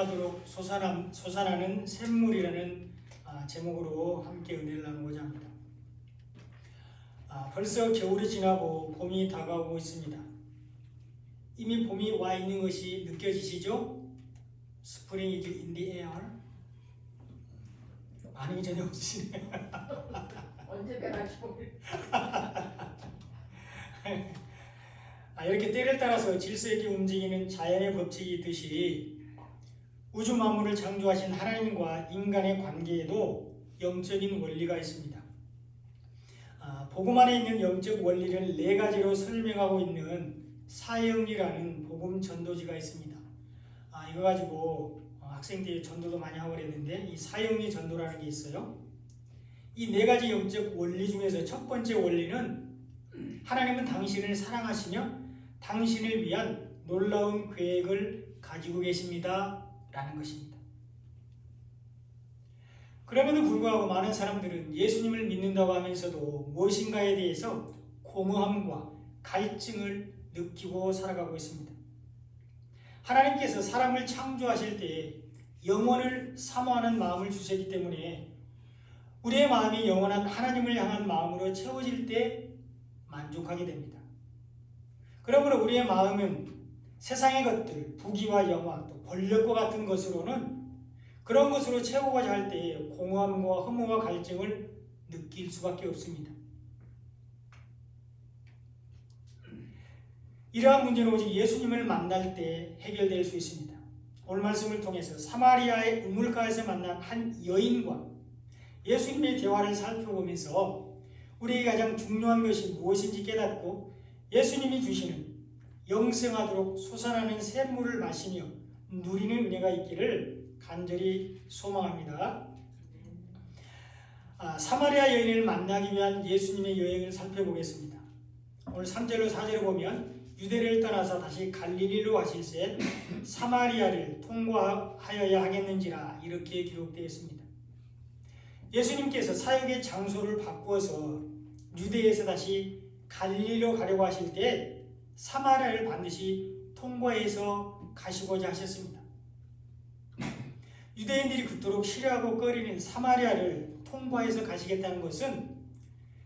하도록 솟아남, 솟아나는 샘물이라는 아, 제목으로 함께 은혜를 나누고자 합니다. 아, 벌써 겨울이 지나고 봄이 다가오고 있습니다. 이미 봄이 와 있는 것이 느껴지시죠? Spring is in the air. 반응이 전혀 없으시네요. 언제 배가지고 아, 이렇게 때를 따라서 질서 있게 움직이는 자연의 법칙이 있듯이 우주 만물을 창조하신 하나님과 인간의 관계에도 영적인 원리가 있습니다. 아, 복음 안에 있는 영적 원리를 네 가지로 설명하고 있는 사형리라는 복음 전도지가 있습니다. 아, 이거 가지고 어, 학생 때 전도도 많이 하고 그랬는데 이 사형리 전도라는 게 있어요. 이 네 가지 영적 원리 중에서 첫 번째 원리는 하나님은 당신을 사랑하시며 당신을 위한 놀라운 계획을 가지고 계십니다. 라는 것입니다. 그럼에도 불구하고 많은 사람들은 예수님을 믿는다고 하면서도 무엇인가에 대해서 공허함과 갈증을 느끼고 살아가고 있습니다. 하나님께서 사람을 창조하실 때 영원을 사모하는 마음을 주셨기 때문에 우리의 마음이 영원한 하나님을 향한 마음으로 채워질 때 만족하게 됩니다. 그러므로 우리의 마음은 세상의 것들, 부귀와 영화, 또 권력과 같은 것으로는 그런 것으로 채우고자 할 때에 공허함과 허무와 갈증을 느낄 수밖에 없습니다. 이러한 문제는 오직 예수님을 만날 때 해결될 수 있습니다. 오늘 말씀을 통해서 사마리아의 우물가에서 만난 한 여인과 예수님의 대화를 살펴보면서 우리에게 가장 중요한 것이 무엇인지 깨닫고 예수님이 주시는 영생하도록 솟아나는 샘물을 마시며 누리는 은혜가 있기를 간절히 소망합니다. 아, 사마리아 여인을 만나기 위한 예수님의 여행을 살펴보겠습니다. 오늘 3절로 4절을 보면 유대를 떠나서 다시 갈릴리로 가실새 사마리아를 통과하여야 하겠는지라 이렇게 기록되어 있습니다. 예수님께서 사역의 장소를 바꾸어서 유대에서 다시 갈릴리로 가려고 하실 때 사마리아를 반드시 통과해서 가시고자 하셨습니다. 유대인들이 그토록 싫어하고 꺼리는 사마리아를 통과해서 가시겠다는 것은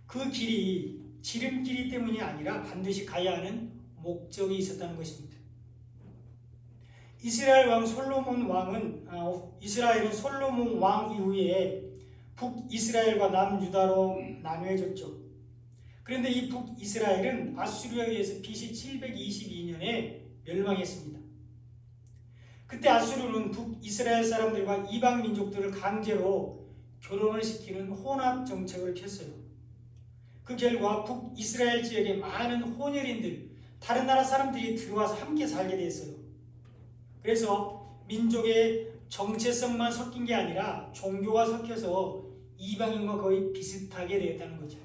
그 길이 지름길이 때문이 아니라 반드시 가야 하는 목적이 있었다는 것입니다. 이스라엘 왕 솔로몬 왕은 어, 이스라엘은 솔로몬 왕 이후에 북 이스라엘과 남 유다로 나누어졌죠. 그런데 이 북이스라엘은 아수르에 의해서 BC 722년에 멸망했습니다. 그때 아수르는 북이스라엘 사람들과 이방 민족들을 강제로 결혼을 시키는 혼합 정책을 폈어요. 그 결과 북이스라엘 지역에 많은 혼혈인들, 다른 나라 사람들이 들어와서 함께 살게 됐어요. 그래서 민족의 정체성만 섞인 게 아니라 종교가 섞여서 이방인과 거의 비슷하게 되었다는 거죠.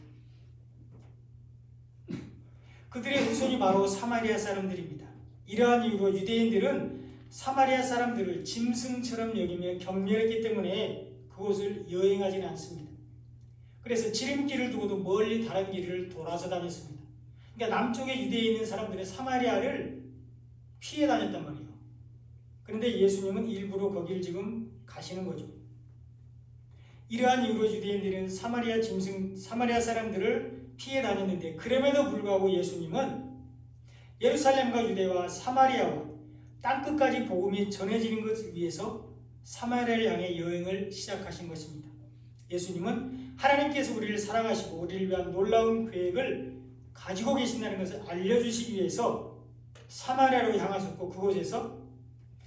그들의 후손이 바로 사마리아 사람들입니다. 이러한 이유로 유대인들은 사마리아 사람들을 짐승처럼 여기며 경멸했기 때문에 그곳을 여행하지는 않습니다. 그래서 지름길을 두고도 멀리 다른 길을 돌아서 다녔습니다. 그러니까 남쪽에 유대에 있는 사람들은 사마리아를 피해 다녔단 말이에요. 그런데 예수님은 일부러 거기를 지금 가시는 거죠. 이러한 이유로 유대인들은 사마리아 짐승, 사마리아 사람들을 피해 다녔는데 그럼에도 불구하고 예수님은 예루살렘과 유대와 사마리아와 땅끝까지 복음이 전해지는 것을 위해서 사마리아를 향해 여행을 시작하신 것입니다. 예수님은 하나님께서 우리를 사랑하시고 우리를 위한 놀라운 계획을 가지고 계신다는 것을 알려주시기 위해서 사마리아로 향하셨고 그곳에서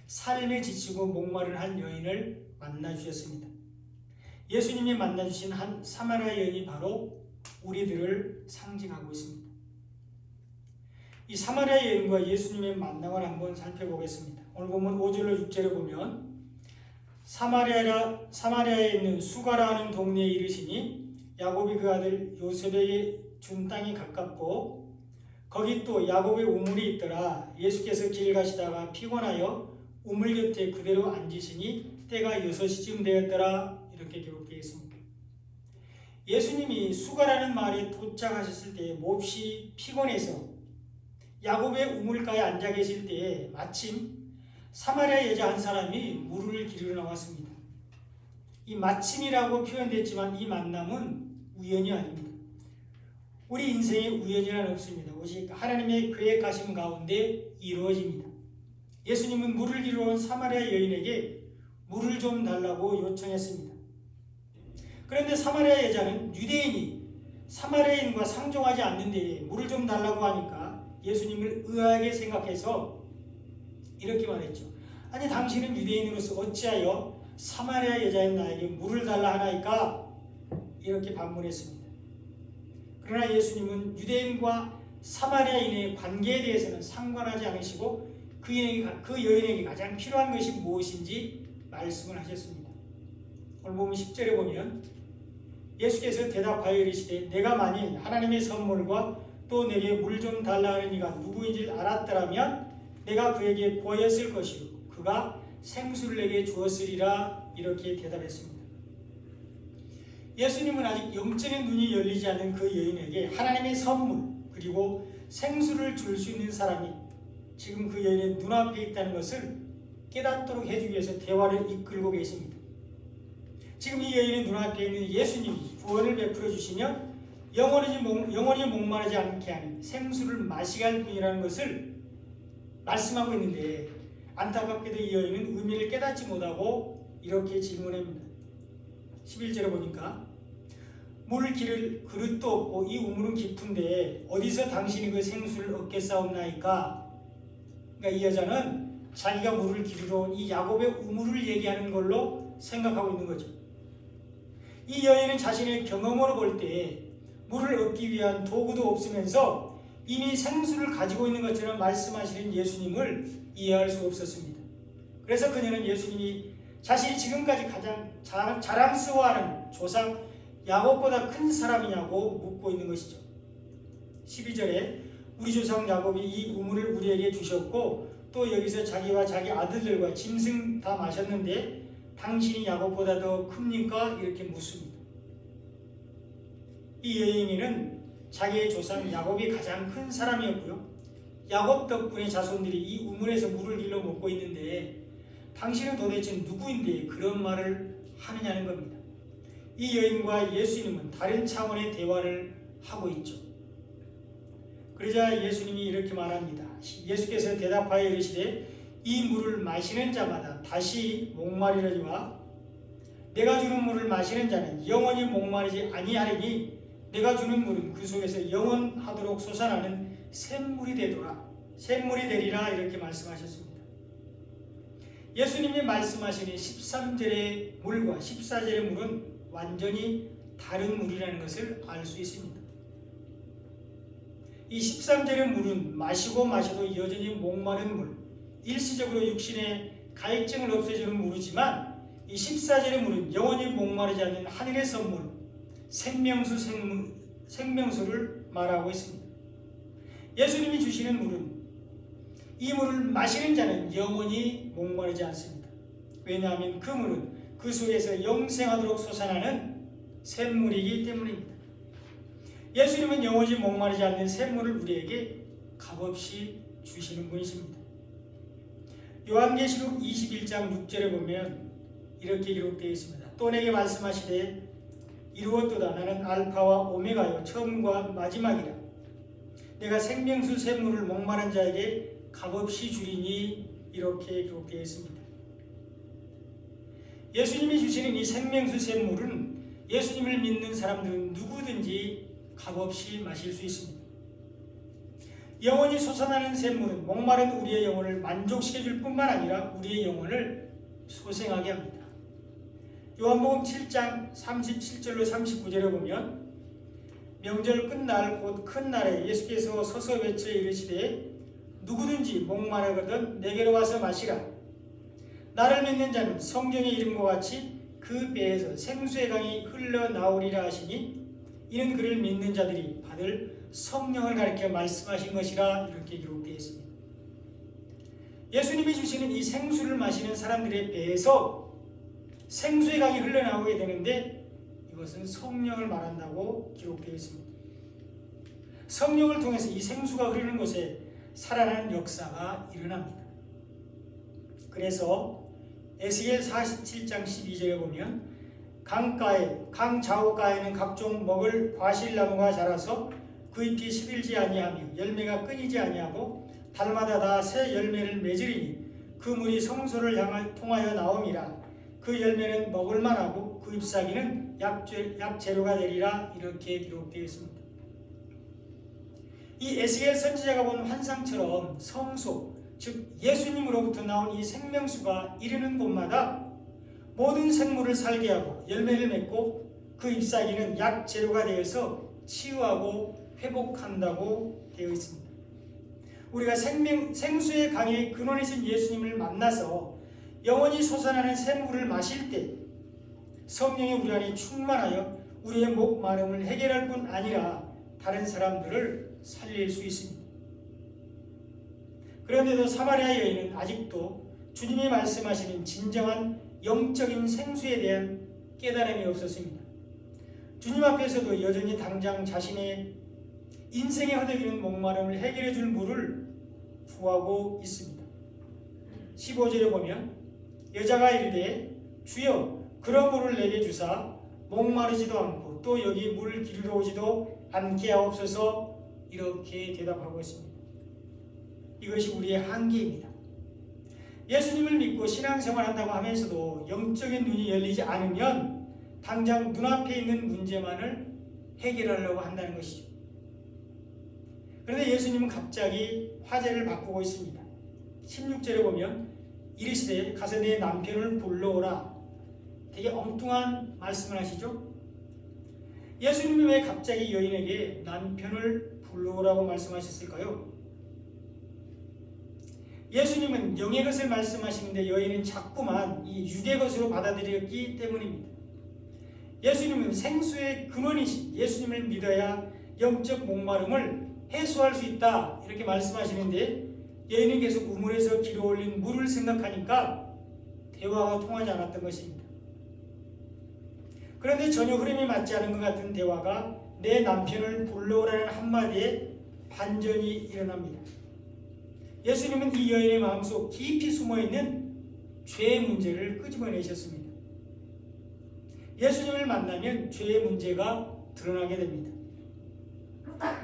삶에 지치고 목마른 한 여인을 만나 주셨습니다. 예수님이 만나 주신 한 사마리아 여인이 바로 우리들을 상징하고 있습니다. 이 사마리아 여인과 예수님의 만남을 한번 살펴보겠습니다. 오늘 보면 5절로 6절을 보면 사마리아 사마리아에 있는 수가라는 동네에 이르시니 야곱이 그 아들 요셉에게 준 땅이 가깝고 거기 또 야곱의 우물이 있더라. 예수께서 길 가시다가 피곤하여 우물 곁에 그대로 앉으시니 때가 여섯시쯤 되었더라. 이렇게 기록되어 있습니다. 예수님이 수가라는 말에 도착하셨을 때 몹시 피곤해서 야곱의 우물가에 앉아 계실 때에 마침 사마리아 여자 한 사람이 물을 기르러 나왔습니다. 이 마침이라고 표현됐지만 이 만남은 우연이 아닙니다. 우리 인생에 우연이란 없습니다. 오직 하나님의 계획하심 가운데 이루어집니다. 예수님은 물을 기르러 온 사마리아 여인에게 물을 좀 달라고 요청했습니다. 그런데 사마리아 여자는 유대인이 사마리아인과 상종하지 않는데 물을 좀 달라고 하니까 예수님을 의아하게 생각해서 이렇게 말했죠. 아니 당신은 유대인으로서 어찌하여 사마리아 여자인 나에게 물을 달라 하나이까? 이렇게 반문했습니다. 그러나 예수님은 유대인과 사마리아인의 관계에 대해서는 상관하지 않으시고 그, 여인에게, 그 여인에게 가장 필요한 것이 무엇인지 말씀을 하셨습니다. 오늘 보면 10절에 보면 예수께서 대답하여 이르시되 내가 만일 하나님의 선물과 또 내게 물 좀 달라 하는 이가 누구인지 알았더라면 내가 그에게 보였을 것이요 그가 생수를 내게 주었으리라 이렇게 대답했습니다. 예수님은 아직 영적인 눈이 열리지 않은 그 여인에게 하나님의 선물 그리고 생수를 줄 수 있는 사람이 지금 그 여인의 눈앞에 있다는 것을 깨닫도록 해주기 위해서 대화를 이끌고 계십니다. 지금 이 여인의 눈앞에 있는 예수님이 구원을 베풀어 주시면 영원히, 목, 영원히 목마르지 않게 하는 생수를 마시게 할 분이라는 것을 말씀하고 있는데 안타깝게도 이 여인은 의미를 깨닫지 못하고 이렇게 질문합니다. 11절에 보니까 물 기를 그릇도 없고 이 우물은 깊은데 어디서 당신이 그 생수를 얻겠사옵나이까? 그러니까 이 여자는 자기가 물을 기르러 온 이 야곱의 우물을 얘기하는 걸로 생각하고 있는 거죠. 이 여인은 자신의 경험으로 볼 때 물을 얻기 위한 도구도 없으면서 이미 생수를 가지고 있는 것처럼 말씀하시는 예수님을 이해할 수 없었습니다. 그래서 그녀는 예수님이 자신이 지금까지 가장 자, 자랑스러워하는 조상 야곱보다 큰 사람이냐고 묻고 있는 것이죠. 12절에 우리 조상 야곱이 이 우물을 우리에게 주셨고 또 여기서 자기와 자기 아들들과 짐승 다 마셨는데 당신이 야곱보다 더 큽니까? 이렇게 묻습니다. 이 여인이는 자기의 조상 야곱이 가장 큰 사람이었고요. 야곱 덕분에 자손들이 이 우물에서 물을 길러 먹고 있는데 당신은 도대체 누구인데 그런 말을 하느냐는 겁니다. 이 여인과 예수님은 다른 차원의 대화를 하고 있죠. 그러자 예수님이 이렇게 말합니다. 예수께서 대답하여 이르시되 이 물을 마시는 자마다 다시 목마르려니와 내가 주는 물을 마시는 자는 영원히 목마르지 아니하리니 내가 주는 물은 그 속에서 영원하도록 솟아나는 샘물이 되도라 샘물이 되리라 이렇게 말씀하셨습니다. 예수님이 말씀하시는 13절의 물과 14절의 물은 완전히 다른 물이라는 것을 알 수 있습니다. 이 13절의 물은 마시고 마셔도 여전히 목마른 물, 일시적으로 육신의 갈증을 없애주는 물이지만 이 14절의 물은 영원히 목마르지 않는 하늘의 선물, 생명수 생물, 생명수를 말하고 있습니다. 예수님이 주시는 물은 이 물을 마시는 자는 영원히 목마르지 않습니다. 왜냐하면 그 물은 그 속에서 영생하도록 솟아나는 샘물이기 때문입니다. 예수님은 영원히 목마르지 않는 샘물을 우리에게 값없이 주시는 분이십니다. 요한계시록 21장 6절에 보면 이렇게 기록되어 있습니다. 또 내게 말씀하시되 이루었도다 나는 알파와 오메가요 처음과 마지막이라 내가 생명수 샘물을 목마른 자에게 값없이 주리니 이렇게 기록되어 있습니다. 예수님이 주시는 이 생명수 샘물은 예수님을 믿는 사람들은 누구든지 값없이 마실 수 있습니다. 영원히 솟아나는 샘물은 목마른 우리의 영혼을 만족시켜 줄 뿐만 아니라 우리의 영혼을 소생하게 합니다. 요한복음 7장 37절로 39절에 보면 명절 끝날 곧 큰 날에 예수께서 서서 외쳐 이르시되 누구든지 목마르거든 내게로 와서 마시라 나를 믿는 자는 성경의 이름과 같이 그 배에서 생수의 강이 흘러나오리라 하시니 이는 그를 믿는 자들이 받을 성령을 가리켜 말씀하신 것이라 이렇게 기록되어 있습니다. 예수님이 주시는 이 생수를 마시는 사람들의 배에서 생수의 강이 흘러나오게 되는데 이것은 성령을 말한다고 기록되어 있습니다. 성령을 통해서 이 생수가 흐르는 곳에 살아나는 역사가 일어납니다. 그래서 에스겔 47장 12절에 보면 강가에 강 좌우가에는 각종 먹을 과실나무가 자라서 그 잎이 시들지 아니하며 열매가 끊이지 아니하고 달마다 다 새 열매를 맺으리니 그 물이 성소를 향하 통하여 나옴이라 그 열매는 먹을 만하고 그 잎사귀는 약재, 약재료가 되리라 이렇게 기록되어 있습니다. 이 에스겔 선지자가 본 환상처럼 성소 즉 예수님으로부터 나온 이 생명수가 이르는 곳마다 모든 생물을 살게 하고 열매를 맺고 그 잎사귀는 약 재료가 되어서 치유하고 회복한다고 되어 있습니다. 우리가 생명, 생수의 강의 근원이신 예수님을 만나서 영원히 솟아나는 샘물을 마실 때 성령이 우리 안에 충만하여 우리의 목 마름을 해결할 뿐 아니라 다른 사람들을 살릴 수 있습니다. 그런데도 사마리아 여인은 아직도 주님이 말씀하시는 진정한 영적인 생수에 대한 깨달음이 없었습니다. 주님 앞에서도 여전히 당장 자신의 인생에 허덕이는 목마름을 해결해 줄 물을 구하고 있습니다. 15절에 보면 여자가 이르되 주여 그런 물을 내게 주사 목마르지도 않고 또 여기 물 기르러 오지도 않게 하옵소서 이렇게 대답하고 있습니다. 이것이 우리의 한계입니다. 예수님을 믿고 신앙생활 한다고 하면서도 영적인 눈이 열리지 않으면 당장 눈앞에 있는 문제만을 해결하려고 한다는 것이죠. 그런데 예수님은 갑자기 화제를 바꾸고 있습니다. 16절에 보면 이르시되 가서 내 남편을 불러오라. 되게 엉뚱한 말씀을 하시죠? 예수님이 왜 갑자기 여인에게 남편을 불러오라고 말씀하셨을까요? 예수님은 영의 것을 말씀하시는데 여인은 자꾸만 이 육의 것으로 받아들였기 때문입니다. 예수님은 생수의 근원이신 예수님을 믿어야 영적 목마름을 해소할 수 있다 이렇게 말씀하시는데 여인은 계속 우물에서 길어 올린 물을 생각하니까 대화가 통하지 않았던 것입니다. 그런데 전혀 흐름이 맞지 않은 것 같은 대화가 내 남편을 불러오라는 한마디에 반전이 일어납니다. 예수님은 이 여인의 마음속 깊이 숨어있는 죄의 문제를 끄집어내셨습니다. 예수님을 만나면 죄의 문제가 드러나게 됩니다.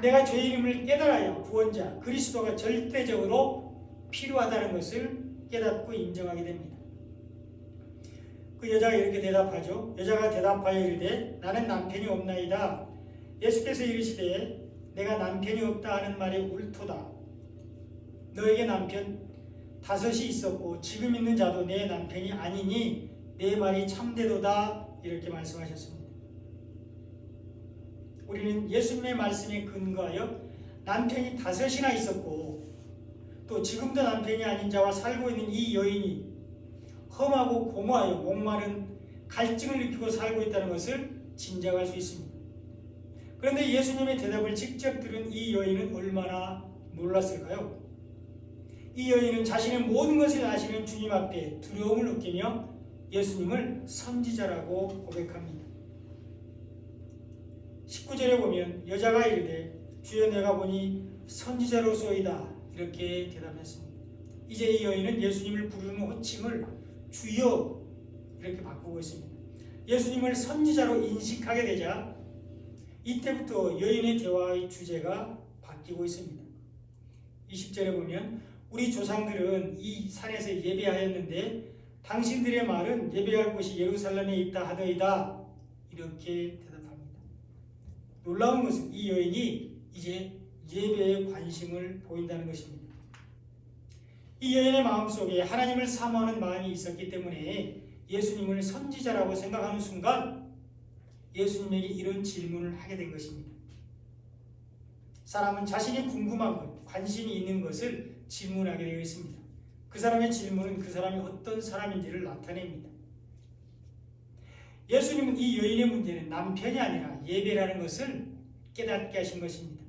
내가 죄인임을 깨달아야 구원자 그리스도가 절대적으로 필요하다는 것을 깨닫고 인정하게 됩니다. 그 여자가 이렇게 대답하죠. 여자가 대답하여 이르되 나는 남편이 없나이다. 예수께서 이르시되 내가 남편이 없다 하는 말이 옳도다. 너에게 남편 다섯이 있었고 지금 있는 자도 내 남편이 아니니 내 말이 참되도다 이렇게 말씀하셨습니다. 우리는 예수님의 말씀에 근거하여 남편이 다섯이나 있었고 또 지금도 남편이 아닌 자와 살고 있는 이 여인이 험하고 공허하여 목마른 갈증을 느끼고 살고 있다는 것을 짐작할 수 있습니다. 그런데 예수님의 대답을 직접 들은 이 여인은 얼마나 놀랐을까요? 이 여인은 자신의 모든 것을 아시는 주님 앞에 두려움을 느끼며 예수님을 선지자라고 고백합니다. 19절에 보면 여자가 이르되 주여 내가 보니 선지자로소이다 이렇게 대답했습니다. 이제 이 여인은 예수님을 부르는 호칭을 주여 이렇게 바꾸고 있습니다. 예수님을 선지자로 인식하게 되자 이때부터 여인의 대화의 주제가 바뀌고 있습니다. 20절에 보면 우리 조상들은 이 산에서 예배하였는데 당신들의 말은 예배할 곳이 예루살렘에 있다 하더이다 이렇게. 놀라운 것은 이 여인이 이제 예배에 관심을 보인다는 것입니다. 이 여인의 마음속에 하나님을 사모하는 마음이 있었기 때문에 예수님을 선지자라고 생각하는 순간 예수님에게 이런 질문을 하게 된 것입니다. 사람은 자신이 궁금한 것, 관심이 있는 것을 질문하게 되어 있습니다. 그 사람의 질문은 그 사람이 어떤 사람인지를 나타냅니다. 예수님은 이 여인의 문제는 남편이 아니라 예배라는 것을 깨닫게 하신 것입니다.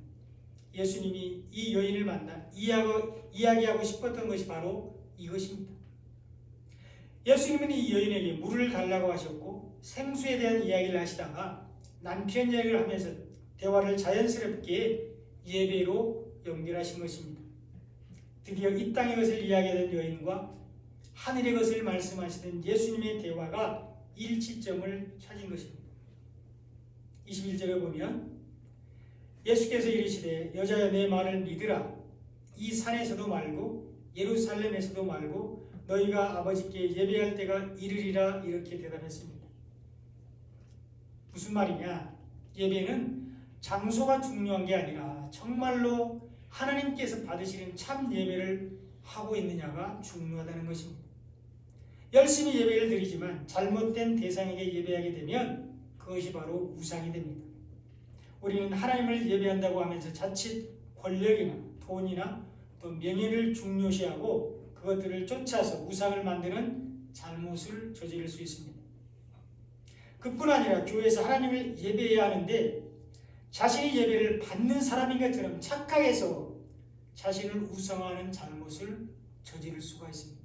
예수님이 이 여인을 만나 이야기하고, 이야기하고 싶었던 것이 바로 이것입니다. 예수님은 이 여인에게 물을 달라고 하셨고 생수에 대한 이야기를 하시다가 남편 이야기를 하면서 대화를 자연스럽게 예배로 연결하신 것입니다. 드디어 이 땅의 것을 이야기하던 여인과 하늘의 것을 말씀하시던 예수님의 대화가 일치점을 찾은 것입니다. 21절에 보면 예수께서 이르시되 여자여 내 말을 믿으라 이 산에서도 말고 예루살렘에서도 말고 너희가 아버지께 예배할 때가 이르리라 이렇게 대답했습니다. 무슨 말이냐? 예배는 장소가 중요한 게 아니라 정말로 하나님께서 받으시는 참 예배를 하고 있느냐가 중요하다는 것입니다. 열심히 예배를 드리지만 잘못된 대상에게 예배하게 되면 그것이 바로 우상이 됩니다. 우리는 하나님을 예배한다고 하면서 자칫 권력이나 돈이나 또 명예를 중요시하고 그것들을 쫓아서 우상을 만드는 잘못을 저지를 수 있습니다. 그뿐 아니라 교회에서 하나님을 예배해야 하는데 자신이 예배를 받는 사람인 것처럼 착각해서 자신을 우상화하는 잘못을 저지를 수가 있습니다.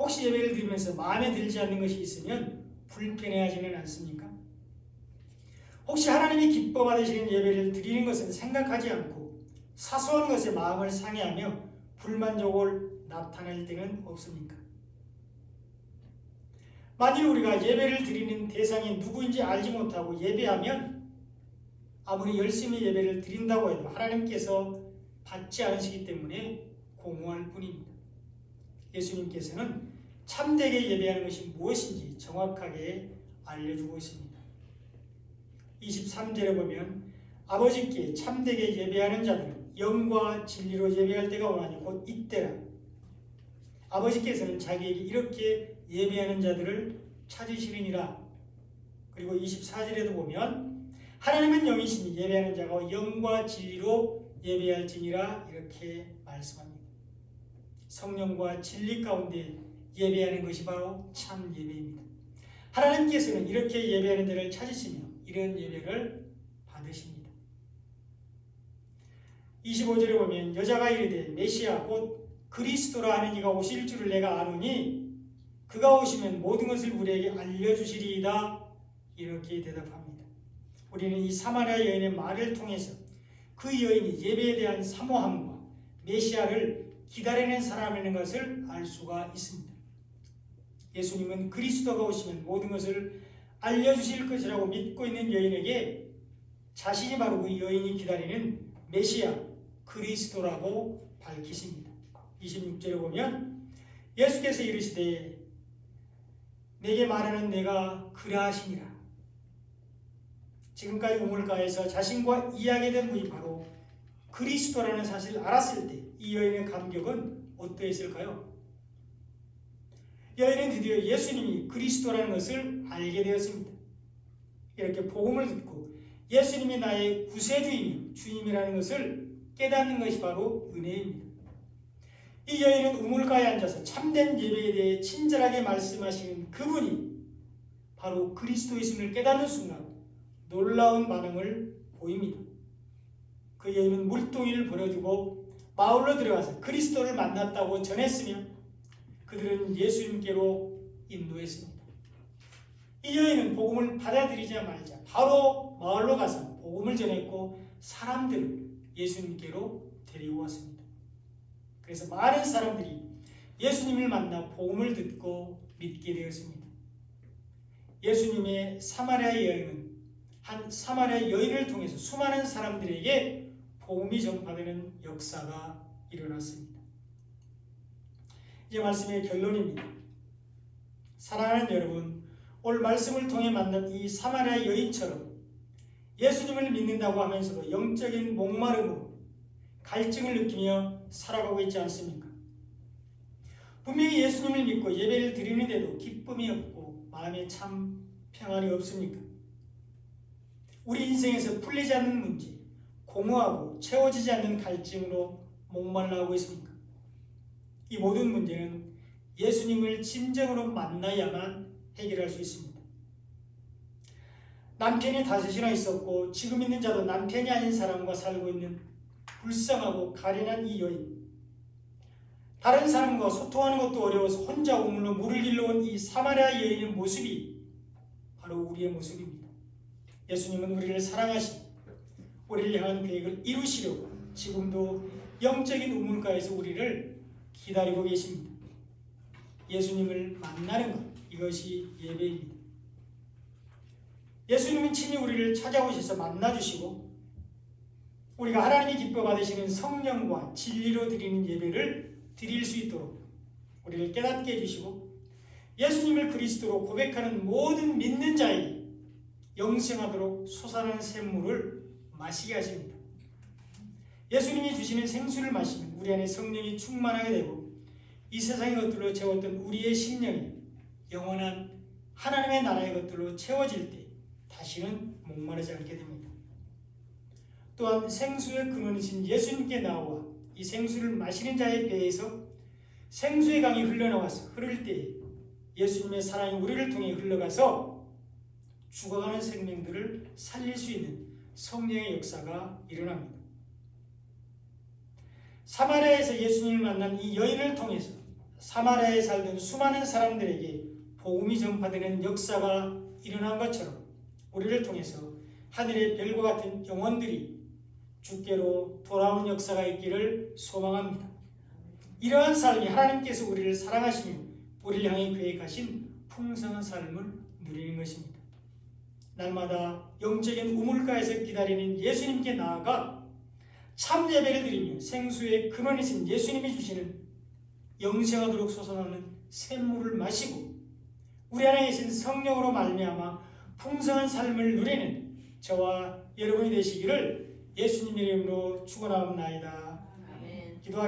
혹시 예배를 드리면서 마음에 들지 않는 것이 있으면 불편해하지는 않습니까? 혹시 하나님이 기뻐 받으시는 예배를 드리는 것은 생각하지 않고 사소한 것에 마음을 상해하며 불만족을 나타낼 때는 없습니까? 만일 우리가 예배를 드리는 대상이 누구인지 알지 못하고 예배하면 아무리 열심히 예배를 드린다고 해도 하나님께서 받지 않으시기 때문에 공허할 뿐입니다. 예수님께서는 참되게 예배하는 것이 무엇인지 정확하게 알려주고 있습니다. 23절에 보면 아버지께 참되게 예배하는 자들은 영과 진리로 예배할 때가 오나니 곧 이때라. 아버지께서는 자기에게 이렇게 예배하는 자들을 찾으시느니라. 그리고 24절에도 보면 하나님은 영이시니 예배하는 자가 영과 진리로 예배할지니라 이렇게 말씀합니다. 성령과 진리 가운데 예배하는 것이 바로 참 예배입니다. 하나님께서는 이렇게 예배하는 자를 찾으시며 이런 예배를 받으십니다. 25절에 보면 여자가 이르되 메시아 곧 그리스도라 하는 이가 오실 줄을 내가 아노니 그가 오시면 모든 것을 우리에게 알려주시리이다 이렇게 대답합니다. 우리는 이 사마리아 여인의 말을 통해서 그 여인이 예배에 대한 사모함과 메시아를 기다리는 사람이라는 것을 알 수가 있습니다. 예수님은 그리스도가 오시면 모든 것을 알려주실 것이라고 믿고 있는 여인에게 자신이 바로 그 여인이 기다리는 메시아 그리스도라고 밝히십니다. 26절에 보면 예수께서 이르시되 내게 말하는 내가 그라하시니라. 지금까지 우물가에서 자신과 이야기된 분이 바로 그리스도라는 사실을 알았을 때 이 여인의 감격은 어떠했을까요? 여인은 드디어 예수님이 그리스도라는 것을 알게 되었습니다. 이렇게 복음을 듣고 예수님이 나의 구세주이며 주님이라는 것을 깨닫는 것이 바로 은혜입니다. 이 여인은 우물가에 앉아서 참된 예배에 대해 친절하게 말씀하시는 그분이 바로 그리스도이심을 깨닫는 순간 놀라운 반응을 보입니다. 그 여인은 물동이를 버려두고 마을로 들어가서 그리스도를 만났다고 전했으며 그들은 예수님께로 인도했습니다. 이 여인은 복음을 받아들이자 말자 바로 마을로 가서 복음을 전했고 사람들을 예수님께로 데리고 왔습니다. 그래서 많은 사람들이 예수님을 만나 복음을 듣고 믿게 되었습니다. 예수님의 사마리아 여인은 한 사마리아 여인을 통해서 수많은 사람들에게 복음이 전파되는 역사가 일어났습니다. 이제 말씀의 결론입니다. 사랑하는 여러분, 오늘 말씀을 통해 만난 이 사마리아 여인처럼 예수님을 믿는다고 하면서도 영적인 목마름으로 갈증을 느끼며 살아가고 있지 않습니까? 분명히 예수님을 믿고 예배를 드리는데도 기쁨이 없고 마음에 참 평안이 없습니까? 우리 인생에서 풀리지 않는 문제, 공허하고 채워지지 않는 갈증으로 목말라하고 있습니까? 이 모든 문제는 예수님을 진정으로 만나야만 해결할 수 있습니다. 남편이 다섯이나 있었고 지금 있는 자도 남편이 아닌 사람과 살고 있는 불쌍하고 가련한 이 여인. 다른 사람과 소통하는 것도 어려워서 혼자 우물로 물을 길러 온 이 사마리아 여인의 모습이 바로 우리의 모습입니다. 예수님은 우리를 사랑하시고 우리를 향한 계획을 이루시려고 지금도 영적인 우물가에서 우리를 기다리고 계십니다. 예수님을 만나는 것 이것이 예배입니다. 예수님은 친히 우리를 찾아오셔서 만나주시고 우리가 하나님이 기뻐 받으시는 성령과 진리로 드리는 예배를 드릴 수 있도록 우리를 깨닫게 해주시고 예수님을 그리스도로 고백하는 모든 믿는 자에게 영생하도록 솟아나는 샘물을 마시게 하십니다. 예수님이 주시는 생수를 마시면 우리 안에 성령이 충만하게 되고 이 세상의 것들로 채웠던 우리의 심령이 영원한 하나님의 나라의 것들로 채워질 때 다시는 목마르지 않게 됩니다. 또한 생수의 근원이신 예수님께 나와 이 생수를 마시는 자의 배에서 생수의 강이 흘러나와서 흐를 때 예수님의 사랑이 우리를 통해 흘러가서 죽어가는 생명들을 살릴 수 있는 성령의 역사가 일어납니다. 사마리아에서 예수님을 만난 이 여인을 통해서 사마리아에 살던 수많은 사람들에게 복음이 전파되는 역사가 일어난 것처럼 우리를 통해서 하늘의 별과 같은 영혼들이 주께로 돌아오는 역사가 있기를 소망합니다. 이러한 삶이 하나님께서 우리를 사랑하시며 우리를 향해 계획하신 풍성한 삶을 누리는 것입니다. 날마다 영적인 우물가에서 기다리는 예수님께 나아가 참 예배를 드리며 생수의 근원이신 예수님이 주시는 영생하도록 솟아나는 샘물을 마시고 우리 안에 계신 성령으로 말미암아 풍성한 삶을 누리는 저와 여러분이 되시기를 예수님 이름으로 축원하옵나이다. 기도하겠습니다.